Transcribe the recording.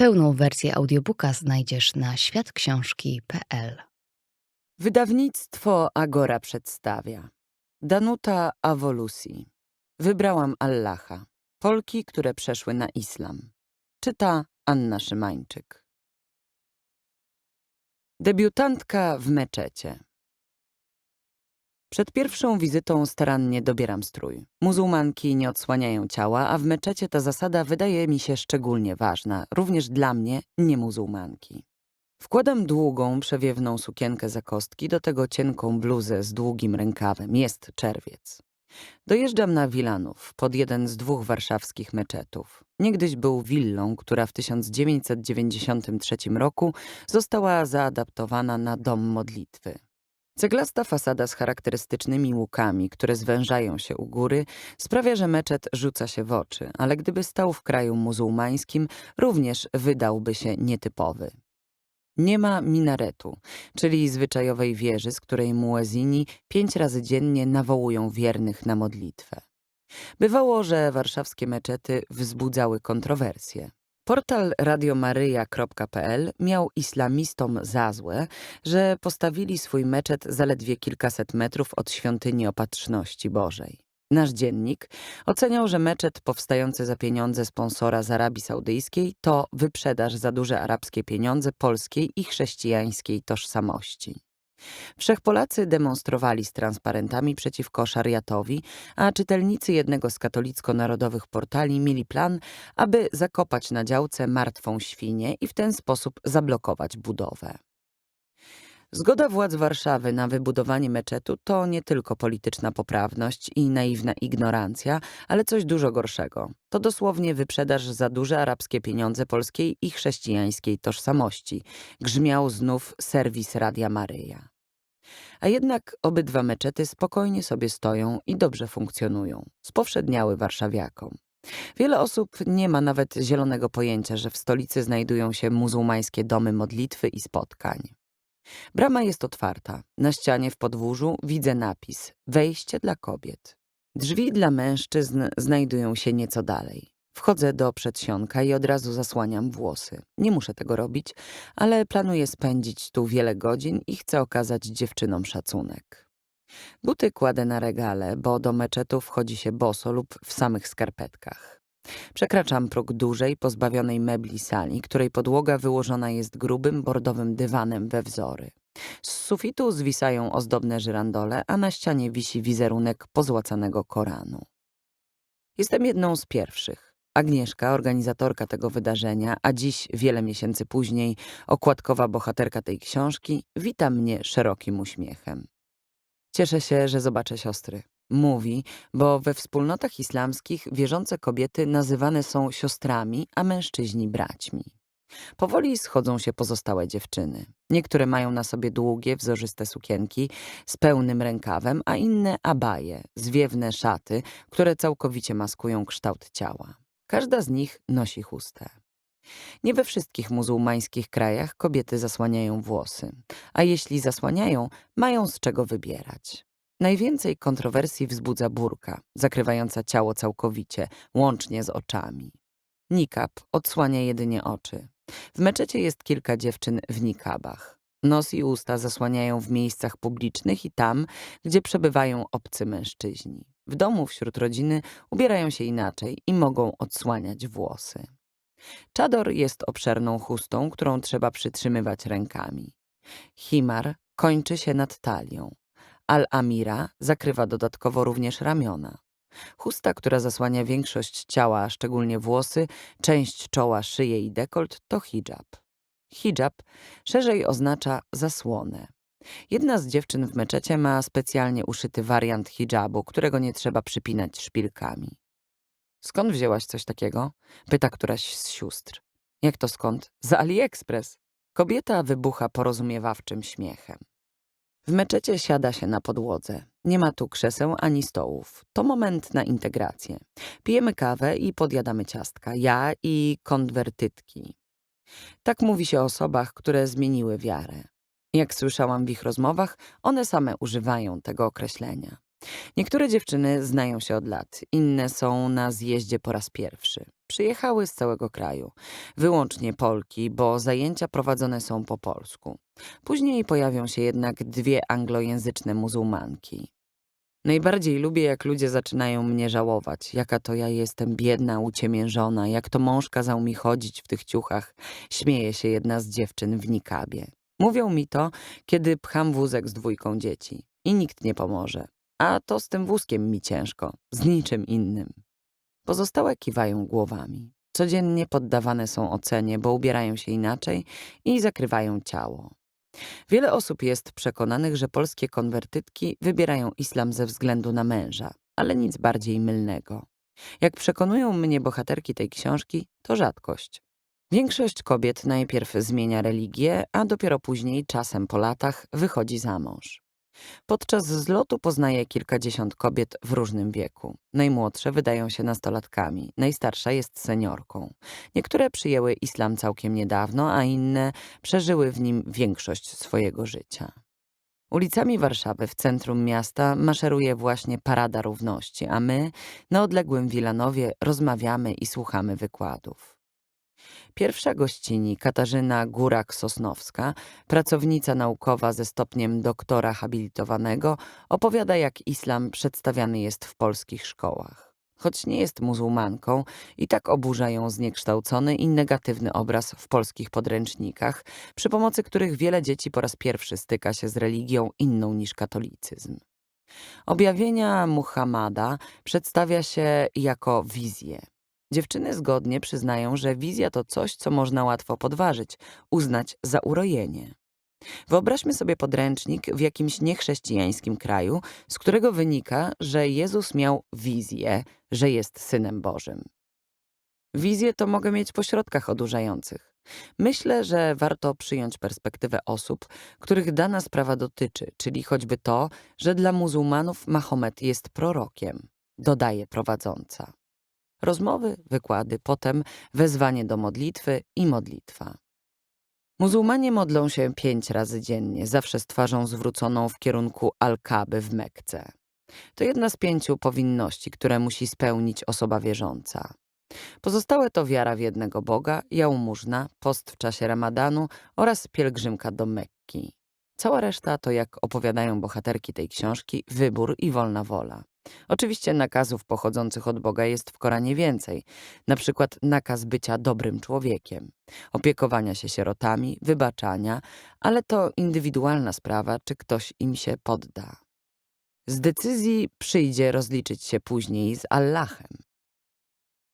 Pełną wersję audiobooka znajdziesz na światksiążki.pl. Wydawnictwo Agora przedstawia Danuta Awolusi Wybrałam Allaha. Polki, które przeszły na islam. Czyta Anna Szymańczyk. Debiutantka w meczecie. Przed pierwszą wizytą starannie dobieram strój. Muzułmanki nie odsłaniają ciała, a w meczecie ta zasada wydaje mi się szczególnie ważna, również dla mnie, nie muzułmanki. Wkładam długą, przewiewną sukienkę za kostki, do tego cienką bluzę z długim rękawem. Jest czerwiec. Dojeżdżam na Wilanów, pod jeden z dwóch warszawskich meczetów. Niegdyś był willą, która w 1993 roku została zaadaptowana na dom modlitwy. Ceglasta fasada z charakterystycznymi łukami, które zwężają się u góry, sprawia, że meczet rzuca się w oczy, ale gdyby stał w kraju muzułmańskim, również wydałby się nietypowy. Nie ma minaretu, czyli zwyczajowej wieży, z której muezini pięć razy dziennie nawołują wiernych na modlitwę. Bywało, że warszawskie meczety wzbudzały kontrowersje. Portal radiomaryja.pl miał islamistom za złe, że postawili swój meczet zaledwie kilkaset metrów od świątyni Opatrzności Bożej. Nasz dziennik oceniał, że meczet powstający za pieniądze sponsora z Arabii Saudyjskiej to wyprzedaż za duże arabskie pieniądze polskiej i chrześcijańskiej tożsamości. Wszechpolacy demonstrowali z transparentami przeciwko szariatowi, a czytelnicy jednego z katolicko-narodowych portali mieli plan, aby zakopać na działce martwą świnię i w ten sposób zablokować budowę. Zgoda władz Warszawy na wybudowanie meczetu to nie tylko polityczna poprawność i naiwna ignorancja, ale coś dużo gorszego. To dosłownie wyprzedaż za duże arabskie pieniądze polskiej i chrześcijańskiej tożsamości. Grzmiał znów serwis Radia Maryja. A jednak obydwa meczety spokojnie sobie stoją i dobrze funkcjonują. Spowszedniały warszawiakom. Wiele osób nie ma nawet zielonego pojęcia, że w stolicy znajdują się muzułmańskie domy modlitwy i spotkań. Brama jest otwarta. Na ścianie w podwórzu widzę napis Wejście dla kobiet. Drzwi dla mężczyzn znajdują się nieco dalej. Wchodzę do przedsionka i od razu zasłaniam włosy. Nie muszę tego robić, ale planuję spędzić tu wiele godzin i chcę okazać dziewczynom szacunek. Buty kładę na regale, bo do meczetu wchodzi się boso lub w samych skarpetkach. Przekraczam próg dużej, pozbawionej mebli sali, której podłoga wyłożona jest grubym, bordowym dywanem we wzory. Z sufitu zwisają ozdobne żyrandole, a na ścianie wisi wizerunek pozłacanego Koranu. Jestem jedną z pierwszych. Agnieszka, organizatorka tego wydarzenia, a dziś, wiele miesięcy później, okładkowa bohaterka tej książki, wita mnie szerokim uśmiechem. Cieszę się, że zobaczę siostry. Mówi, bo we wspólnotach islamskich wierzące kobiety nazywane są siostrami, a mężczyźni braćmi. Powoli schodzą się pozostałe dziewczyny. Niektóre mają na sobie długie, wzorzyste sukienki z pełnym rękawem, a inne abaje, zwiewne szaty, które całkowicie maskują kształt ciała. Każda z nich nosi chustę. Nie we wszystkich muzułmańskich krajach kobiety zasłaniają włosy, a jeśli zasłaniają, mają z czego wybierać. Najwięcej kontrowersji wzbudza burka, zakrywająca ciało całkowicie, łącznie z oczami. Nikab odsłania jedynie oczy. W meczecie jest kilka dziewczyn w nikabach. Nos i usta zasłaniają w miejscach publicznych i tam, gdzie przebywają obcy mężczyźni. W domu wśród rodziny ubierają się inaczej i mogą odsłaniać włosy. Czador jest obszerną chustą, którą trzeba przytrzymywać rękami. Himar kończy się nad talią. Al-Amira zakrywa dodatkowo również ramiona. Chusta, która zasłania większość ciała, szczególnie włosy, część czoła, szyję i dekolt, to hijab. Hijab szerzej oznacza zasłonę. Jedna z dziewczyn w meczecie ma specjalnie uszyty wariant hijabu, którego nie trzeba przypinać szpilkami. Skąd wzięłaś coś takiego? Pyta któraś z sióstr. Jak to skąd? Z AliExpress. Kobieta wybucha porozumiewawczym śmiechem. W meczecie siada się na podłodze. Nie ma tu krzeseł ani stołów. To moment na integrację. Pijemy kawę i podjadamy ciastka. Ja i konwertytki. Tak mówi się o osobach, które zmieniły wiarę. Jak słyszałam w ich rozmowach, one same używają tego określenia. Niektóre dziewczyny znają się od lat, inne są na zjeździe po raz pierwszy. Przyjechały z całego kraju, wyłącznie Polki, bo zajęcia prowadzone są po polsku. Później pojawią się jednak dwie anglojęzyczne muzułmanki. Najbardziej lubię, jak ludzie zaczynają mnie żałować, jaka to ja jestem biedna, uciemiężona, jak to mąż kazał mi chodzić w tych ciuchach. Śmieje się jedna z dziewczyn w nikabie. Mówią mi to, kiedy pcham wózek z dwójką dzieci. I nikt nie pomoże. A to z tym wózkiem mi ciężko, z niczym innym. Pozostałe kiwają głowami. Codziennie poddawane są ocenie, bo ubierają się inaczej i zakrywają ciało. Wiele osób jest przekonanych, że polskie konwertytki wybierają islam ze względu na męża, ale nic bardziej mylnego. Jak przekonują mnie bohaterki tej książki, to rzadkość. Większość kobiet najpierw zmienia religię, a dopiero później, czasem po latach, wychodzi za mąż. Podczas zlotu poznaję kilkadziesiąt kobiet w różnym wieku. Najmłodsze wydają się nastolatkami, najstarsza jest seniorką. Niektóre przyjęły islam całkiem niedawno, a inne przeżyły w nim większość swojego życia. Ulicami Warszawy w centrum miasta maszeruje właśnie Parada Równości, a my na odległym Wilanowie rozmawiamy i słuchamy wykładów. Pierwsza gościni, Katarzyna Górak-Sosnowska, pracownica naukowa ze stopniem doktora habilitowanego, opowiada, jak islam przedstawiany jest w polskich szkołach. Choć nie jest muzułmanką, i tak oburza ją zniekształcony i negatywny obraz w polskich podręcznikach, przy pomocy których wiele dzieci po raz pierwszy styka się z religią inną niż katolicyzm. Objawienia Muhammada przedstawia się jako wizję. Dziewczyny zgodnie przyznają, że wizja to coś, co można łatwo podważyć, uznać za urojenie. Wyobraźmy sobie podręcznik w jakimś niechrześcijańskim kraju, z którego wynika, że Jezus miał wizję, że jest synem Bożym. Wizję to mogę mieć po środkach odurzających. Myślę, że warto przyjąć perspektywę osób, których dana sprawa dotyczy, czyli choćby to, że dla muzułmanów Mahomet jest prorokiem, dodaje prowadząca. Rozmowy, wykłady, potem wezwanie do modlitwy i modlitwa. Muzułmanie modlą się pięć razy dziennie, zawsze z twarzą zwróconą w kierunku Al-Kaby w Mekce. To jedna z pięciu powinności, które musi spełnić osoba wierząca. Pozostałe to wiara w jednego Boga, jałmużna, post w czasie ramadanu oraz pielgrzymka do Mekki. Cała reszta to, jak opowiadają bohaterki tej książki, wybór i wolna wola. Oczywiście nakazów pochodzących od Boga jest w Koranie więcej, na przykład nakaz bycia dobrym człowiekiem, opiekowania się sierotami, wybaczania, ale to indywidualna sprawa, czy ktoś im się podda. Z decyzji przyjdzie rozliczyć się później z Allahem.